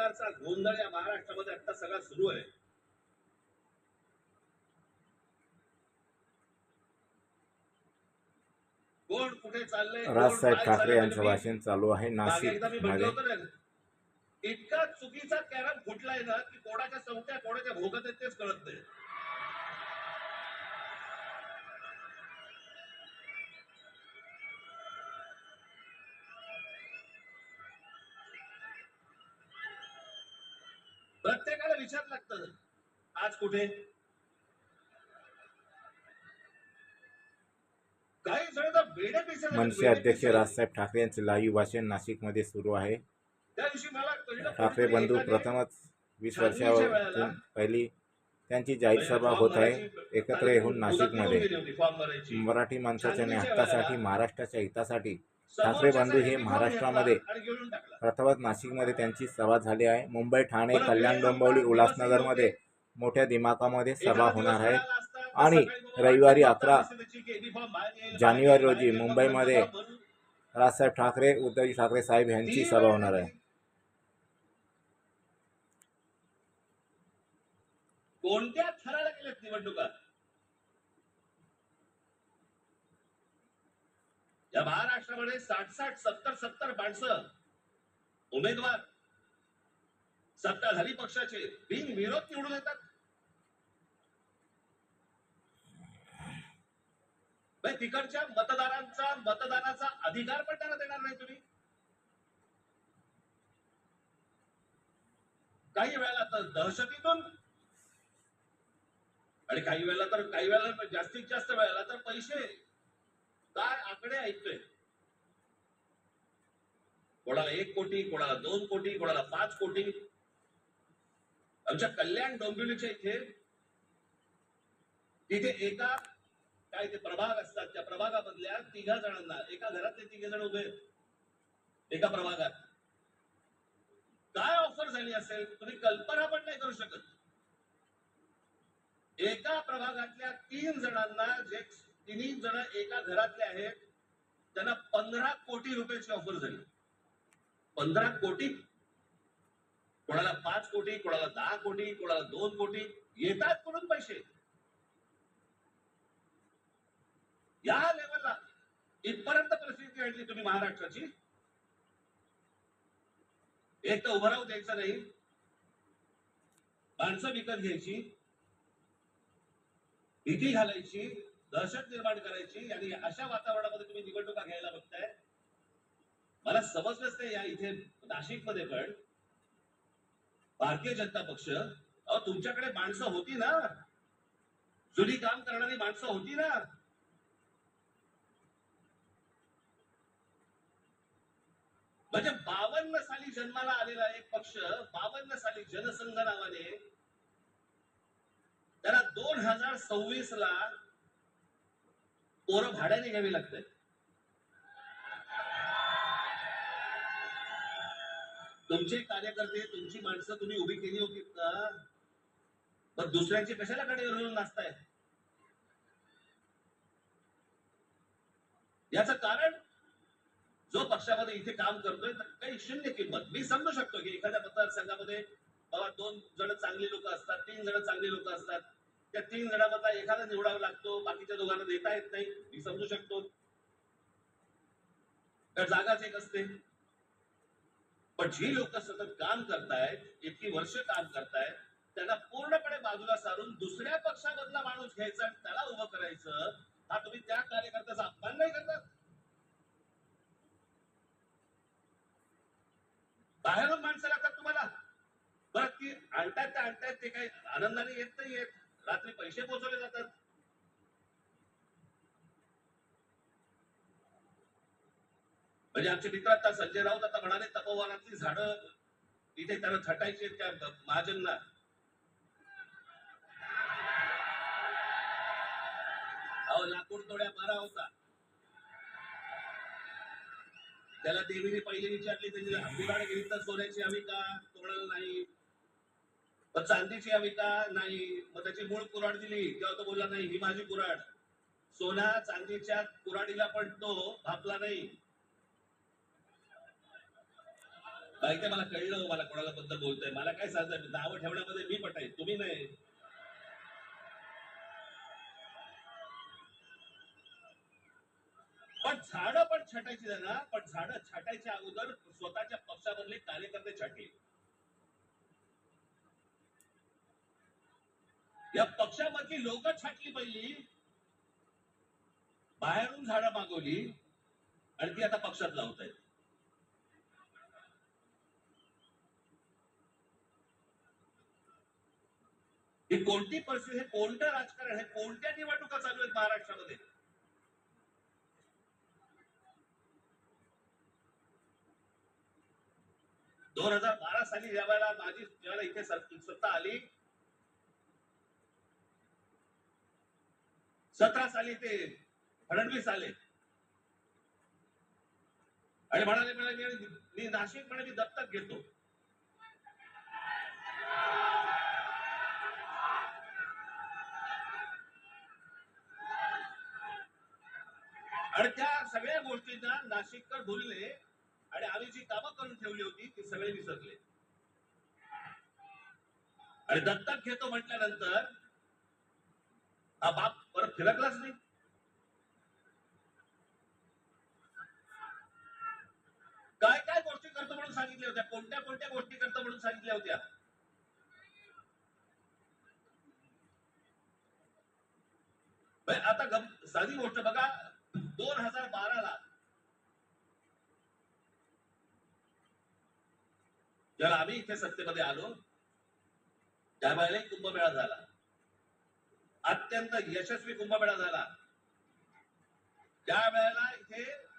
प्रकारचा गोंधळ या महाराष्ट्रामध्ये आता सगळा सुरू आहे. कोण कुठे चाललंय राजसाहेब ठाकरे यांचं भाषण चालू आहे. नाशिक इतका चुकीचा कॅरम फुटलाय ना की कोणाच्या संख्या कोणाच्या भोगत आहेत तेच कळत नाही. प्रत्येकाला विचार लागतं आज कुठे? मनसे अध्यक्ष. राजसाहेब ठाकरे यांचे लाईव्ह भाषण नाशिकमध्ये सुरू आहे. ठाकरे बंधू प्रथमच वीस वेळेला पहिली त्यांची जाहीर सभा होत आहे एकत्र येऊन नाशिकमध्ये. मराठी माणसाच्या न्याहतासाठी महाराष्ट्राच्या हितासाठी ठाकरे बंधू हे महाराष्ट्रामध्ये प्रथमच नाशिकमध्ये त्यांची सभा झाली आहे. मुंबई ठाणे कल्याण डोंबिवली उल्हासनगरमध्ये मोठ्या दिमाखामध्ये सभा होणार आहे. आणि रविवारी अकरा जानेवारी रोजी मुंबईमध्ये राजसाहेब ठाकरे उद्धवजी ठाकरे साहेब यांची सभा होणार आहे. कोणत्या थराला निवडणुका या महाराष्ट्रामध्ये साठ साठ सत्तर सत्तर माणसं उमेदवार सत्ताधारी पक्षाचे. बिनविरोध निवडून येतात. तिकडच्या मतदारांचा मतदानाचा अधिकार पण त्यांना देणार नाही तुम्ही. काही वेळेला तर दहशतीतून आणि काही वेळेला तर काही वेळेला जास्तीत जास्त वेळेला तर पैसे. काय आकडे ऐकतोय? कोणाला एक कोटी कोणाला दोन कोटी कोणाला पाच कोटी. आमच्या कल्याण डोंबिवलीच्या इथे तिथे एका काय ते प्रभाग असतात त्या प्रभागामधल्या तिघा जणांना एका घरातले तिघे जण उभे आहेत. एका प्रभागात. काय ऑफर झाली असेल तुम्ही कल्पना पण नाही करू शकत. एका प्रभागातल्या तीन जणांना जे तिन्ही जण एका घरातले आहेत त्यांना पंधरा कोटी रुपयाची ऑफर झाली. पंधरा कोटी. कोणाला पाच कोटी कोणाला दहा कोटी कोणाला दोन कोटी. येतात म्हणून पैसे. या लेवलला इथपर्यंत परिस्थिती आणली तुम्ही महाराष्ट्राची. एक तर उभं राहू द्यायचं नाही. माणसं विकत घ्यायची. भीती घालायची. दहशत निर्माण करायची. आणि अशा वातावरणामध्ये तुम्ही निवडणुका घ्यायला बघताय. मला समजलंच नाही या इथे नाशिकमध्ये पण भारतीय जनता पक्ष अहो तुमच्याकडे माणसं होती ना? जुनी काम करणारी माणसं होती ना? म्हणजे बावन्न साली जन्माला आलेला एक पक्ष बावन्न साली जनसंघ नावाने त्याला दोन हजार सव्वीस ला पोरं भाड्याने घ्यावी लागतात तुमचे कार्यकर्ते तुमची माणसं तुम्ही उभी केली होती का? पण दुसऱ्यांची कशाला कडे घेऊन नाचताय? याच कारण जो पक्षामध्ये इथे काम करतोय तर काही शून्य किंमत. मी समजू शकतो की एखाद्या मतदारसंघामध्ये बाबा दोन जण चांगली लोक असतात तीन जण चांगली लोक असतात. त्या तीन जणांमधला एखादा निवडावा लागतो बाकीच्या दोघांना देता येत नाही. मी समजू शकतो. तर जागाच एक असते. पण जी लोक सतत काम करतायत इतकी वर्ष काम करतायत त्यांना पूर्णपणे बाजूला सारून दुसऱ्या पक्षामधला माणूस घ्यायचा आणि त्याला उभं करायचं हा तुम्ही त्या कार्यकर्त्याचा अपमान नाही करतात बाहेरून माणसं लागतात तुम्हाला. बरं ती आणतात ते आणतात ते काही आनंदाने येत नाही येत रात्री पैसे पोहोचवले जातात. म्हणजे आमचे मित्र आता संजय राऊत आता म्हणाले तपोवनातली झाडं इथे त्यांना थटायची आहेत त्या महाजनला. अहो लाकूड तोड्या मारा होता. त्याला देवीने पहिले विचारली त्याची कुराड गेली तर सोन्याची हवी का? तो नाही. मग चांदीची हवी का? नाही. मग त्याची मूळ कुराड दिली. तेव्हा तो बोलला नाही ही माझी कुराड सोना चांदीच्या कुराडीला पण तो भापला नाही. बाई मला कळलं मला कोणाला बद्दल बोलतोय. मला काय सांगताय नावं ठेवण्यामध्ये मी पटाय. तुम्ही नाही. पण झाडं पण छाटायची ना पण झाडं छाटायच्या अगोदर स्वतःच्या पक्षामधले कार्यकर्ते छाटले या पक्षामधली लोक छाटली पहिली. बाहेरून झाडं मागवली. आणि ती आता पक्षात लावत आहेत ही कोणती परिस्थिती? हे कोणतं राजकारण? हे कोणत्या निवडणुका चालू आहेत महाराष्ट्रामध्ये? दोन हजार बारा साली ज्यावेळेला माझी ज्यावेळेला इथे सत्ता आली सतरा साली ते फडणवीस आले. आणि म्हणाले म्हणाले मी- मी नाशिक म्हणे मी दत्तक घेतो. आणि त्या सगळ्या गोष्टींना नाशिककर भुलले आणि आम्ही जी कामं करून ठेवली होती ती सगळे विसरले. आणि दत्तक घेतो म्हटल्यानंतर हा बाप परत फिरकलाच नाही. काय काय गोष्टी करतो म्हणून सांगितल्या होत्या? कोणत्या कोणत्या गोष्टी करतो म्हणून सांगितल्या होत्या? आता साधी गोष्ट बघा. दोन हजार बाराला. जेव्हा आम्ही इथे सत्तेमध्ये आलो त्यावेळेला कुंभमेळा झाला. अत्यंत यशस्वी कुंभमेळा झाला. त्या वेळेला इथे